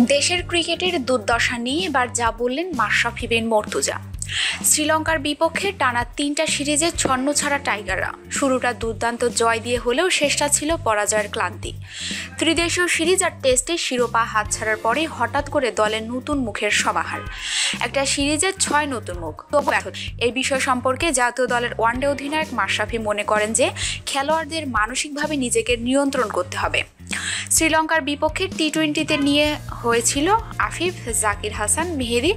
দেশের ক্রিকেটের দুর্দশা নিয়ে এবার যা বললেন মাশরাফি বিন মর্তুজা। শ্রীলঙ্কার বিপক্ষে টানা তিনটা সিরিজে ছন্ন ছাড়া টাইগাররা। শুরুটা দুর্দান্ত জয় দিয়ে হলেও শেষটা ছিল পরাজয়ের ক্লান্তি। ত্রিদেশীয় সিরিজ আর টেস্টে শিরোপা হাত ছাড়ার পরে হঠাৎ করে দলের নতুন মুখের সমাহার। একটা সিরিজের ছয় নতুন মুখ। তবু এই বিষয় সম্পর্কে জাতীয় দলের ওয়ানডে অধিনায়ক মাশরাফি মনে করেন যে খেলোয়াড়দের মানসিকভাবে নিজেকে নিয়ন্ত্রণ করতে হবে। শ্রীলঙ্কার বিপক্ষে টি টোয়েন্টিতে নিয়ে হয়েছিল আফিফ, জাকির হাসান, মেহেদি,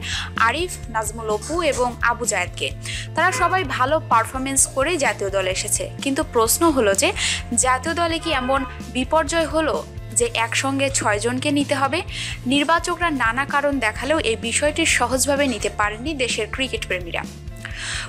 আরিফ, নাজমুল অপু এবং আবু জায়েদকে। তারা সবাই ভালো পারফরমেন্স করে জাতীয় দলে এসেছে। কিন্তু প্রশ্ন হলো যে, জাতীয় দলে কি এমন বিপর্যয় হলো যে একসঙ্গে ছয়জনকে নিতে হবে? নির্বাচকরা নানা কারণ দেখালেও এই বিষয়টি সহজভাবে নিতে পারেননি দেশের ক্রিকেট প্রেমীরা।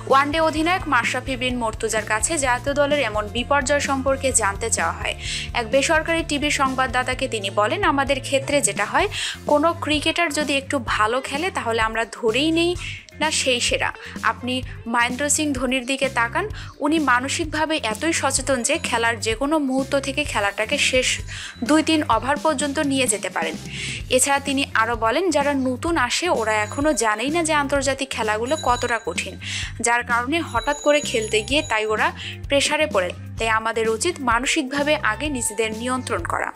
ওয়ানডে অধিনায়ক মাশরাফি বিন মর্তুজার কাছে জাতীয় দলের এমন বিপর্যয় সম্পর্কে জানতে চাওয়া হয়। এক বেসরকারি টিভি সংবাদদাতাকে তিনি বলেন, আমাদের ক্ষেত্রে যেটা হয়, কোনো ক্রিকেটার যদি একটু ভালো খেলে, তাহলে আমরা ধরেই নেই না সেই সেরা। আপনি মহেন্দ্র সিং ধোনির দিকে তাকান, উনি মানসিকভাবে এতই সচেতন যে খেলার যে কোনো মুহূর্ত থেকে খেলাটাকে শেষ দুই তিন ওভার পর্যন্ত নিয়ে যেতে পারেন। এছাড়া তিনি আরও বলেন, যারা নতুন আসে ওরা এখনও জানেই না যে আন্তর্জাতিক খেলাগুলো কতটা কঠিন। যার কারণে হঠাৎ করে খেলতে গিয়ে তাই ওরা প্রেসারে পড়ে তাই আমাদের উচিত মানসিকভাবে আগে নিজেদের নিয়ন্ত্রণ করা।